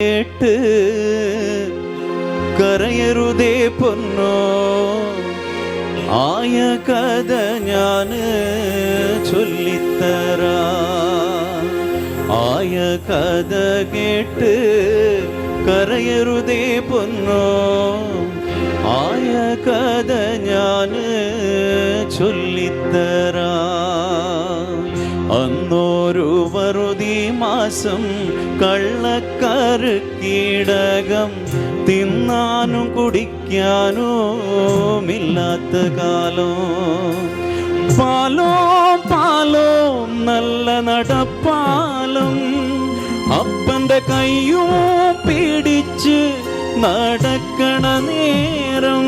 കേട്ട് കരയരുതേ പൊന്നോ ആയ കഥ ഞാന് ചൊല്ലിത്തരാ ആയ കഥ കേട്ട് കരയരുതേ പൊന്നോ ആയ കഥ ഞാന് ചൊല്ലിത്തരാ അന്നൊരു വറുതി മാസം കള്ളക്കാറ് കീടകം തിന്നാനും കുടിക്കാനുമില്ലാത്ത കാലോ. പാലോ പാലോ നല്ല നടപ്പാലും. അപ്പന്റെ കയ്യും പിടിച്ച് നടക്കണ നേരം.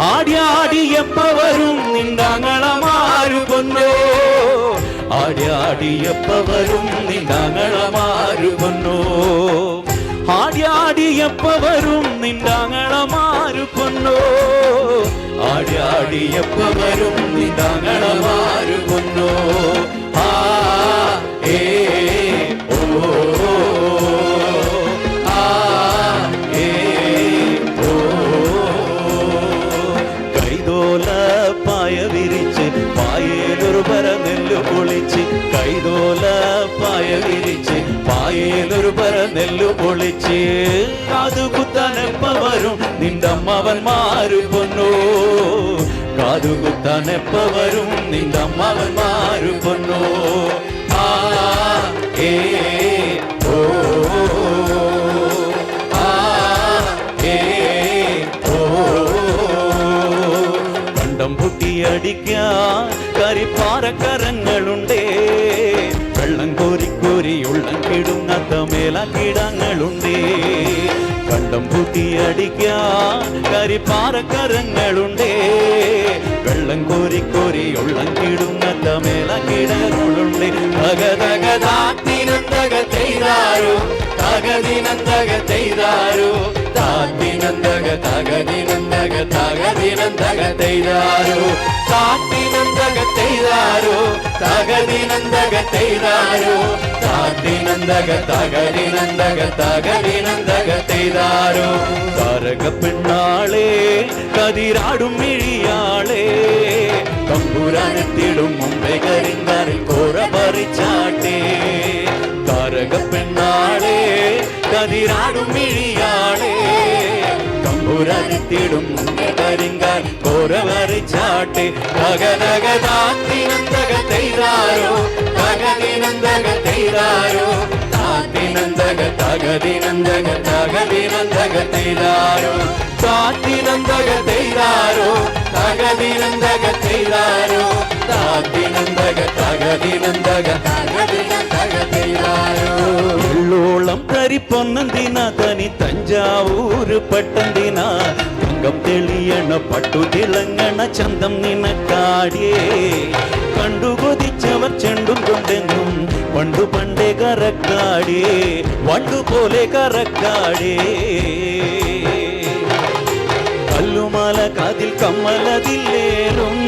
ആടി ആടി എപ്പ വരും? നിണ്ടാങ്ങളമാരു കൊന്നോ ആടി ആടി വരും? നിണ്ടാങ്ങളമാരു കൊന്നോ ആടി ആടി പായ വിരിച്ച് പായയിലൊരു പര നെല്ലു പൊളിച്ച്. കാതു കുത്താനെപ്പ വരും? നിന്റെ അമ്മവന്മാര് പൊന്നോ. കാതു കുത്താനെപ്പ വരും? നിന്റെ അമ്മവന്മാര് പൊന്നോ. ആ ഏ ഓ കണ്ടം പൊട്ടിയടിക്കാൻ കരിപ്പാറക്കരങ്ങളുണ്ടേ വെള്ളം കോരി കോരി ഉള്ളം കിടുങ്ങാത്ത മേലാക്കിടങ്ങളുണ്ടേ കണ്ടം പൊട്ടിയടിക്കാൻ കരിപ്പാറക്കരങ്ങളുണ്ടേ വെള്ളം കോരി കോരി ഉള്ളം കിടുങ്ങാത്ത മേലാക്കിടങ്ങളുണ്ടേ തകതകതാത്തിനന്തക ചെയ്താരോ തകതിനന്തക ചെയ്താരോ தக தகதினந்தக தகதினந்தக தெய்தாரோ? தாத்தினந்தக தெய்தாரோ? தகதினந்தக தெய்தாரோ? தாத்தினந்தக தகதினந்தக தகதினந்தக தெய்தாரோ? தரக பின்னாளே கதிராடும் மிழியாளே தம்புரானத்திடும் மும்பை கரிந்தாரை கோர பறிச்சாட்டே தரக பின்னாளே கதிராடும் மிழியாளே கூரடித்திடும் கருங்கால் கோரவரை சாட்டு தகதகதாத்தினந்தக தெய்தாரோ தகதினந்தக தெய்தாரோ தாத்தினந்தக தகதினந்தக தகதினந்தக தெய்தாரோ தாத்தினந்தக தெய்தாரோ தகதினந்தக தெய்தாரோ தாத்தினந்தக தகதினந்தக தகதி கரி பொன்னந்தினா தனி தஞ்சாவூர் பட்டந்தினா. தங்கம் தெளியன பட்டு திலங்கன சந்தம் நினக்காடே கண்டு கொதிச்சவர் செண்டும் கொண்டெங்கும் பண்டு பண்டே கரக்காடே வண்டு போலே கரக்காடே கல்லுமால காதில் கம்மலதில்லேறும்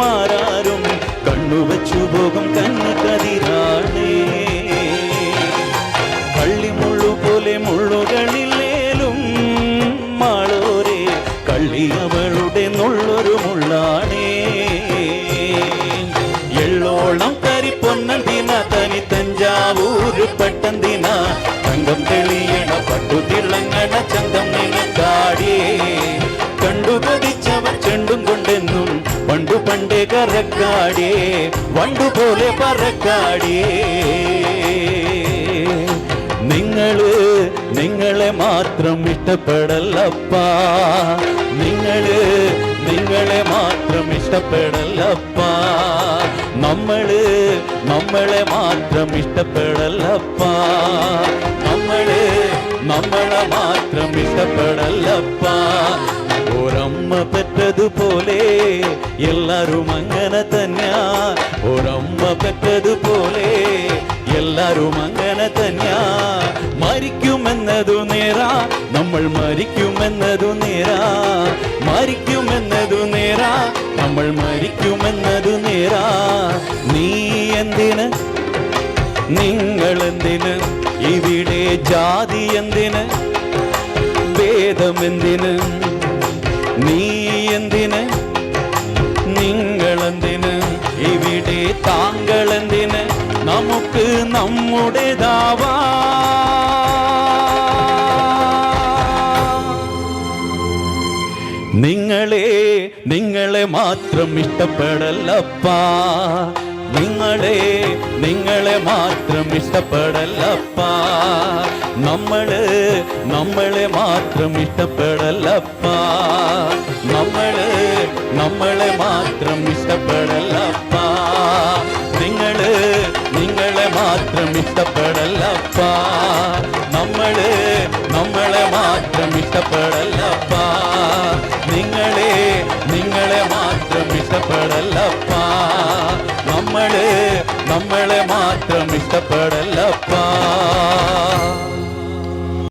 மாறாரும் கண்ணு வச்சு போகும் கண்ணு கதிரா തനി തഞ്ചാവൂര് പട്ടന്തിന? തങ്കം തെളിയണ പട്ടു തിളങ്ങണ ചന്തം നിനക്കാടിയേ കണ്ടു കൊതിച്ചവർ ചെണ്ടും കൊണ്ടെന്നും പണ്ടു പണ്ടേ കറക്കാടിയേ വണ്ടു പോലെ പറക്കാടിയേ നിങ്ങൾ നിങ്ങളെ മാത്രം ഇഷ്ടപ്പെടല്ലപ്പാ നിങ്ങൾ നിങ്ങളെ മാത്രം ഇഷ്ടപ്പെടല്ലപ്പാ നമ്മള് നമ്മളെ മാത്രം ഇഷ്ടപ്പെടല്ലപ്പാ നമ്മള് നമ്മളെ മാത്രം ഇഷ്ടപ്പെടല്ലപ്പാ ഒരമ്മ പെറ്റതുപോലെ എല്ലാരും അങ്ങനെ തന്നെയാ ഒരമ്മ പെറ്റതുപോലെ എല്ലാരും അങ്ങനെ തന്നെയാ മരിക്കുമെന്നതു നേരാ. നമ്മൾ മരിക്കുമെന്നതു നേരാ. മരിക്കുമെന്നതു നേരാ. നമ്മൾ മരിക്കുമെന്നതു നേരാ. നീ എന്തിന്? നിങ്ങൾ എന്തിന്? ഇവിടെ ജാതി എന്തിന്? വേദമെന്തിന് നീ എന്തിന്? നിങ്ങൾ എന്തിന്? ഇവിടെ താങ്കൾ എന്തിന്? നമുക്ക് നമ്മുടേതാവാ. നിങ്ങളെ നിങ്ങളെ മാത്രം ഇഷ്ടപ്പെടല്ലപ്പാ നിങ്ങളെ നിങ്ങളെ മാത്രം ഇഷ്ടപ്പെടല്ലപ്പാ നമ്മൾ നമ്മളെ മാത്രം ഇഷ്ടപ്പെടല്ലപ്പാ നമ്മൾ നമ്മളെ മാത്രം ഇഷ്ടപ്പെടല്ലപ്പാ നിങ്ങൾ നിങ്ങളെ മാത്രം ഇഷ്ടപ്പെടല്ലപ്പാ നമ്മൾ നമ്മളെ മാത്രം ഇഷ്ടപ്പെടല്ലപ്പാ கடலப்பா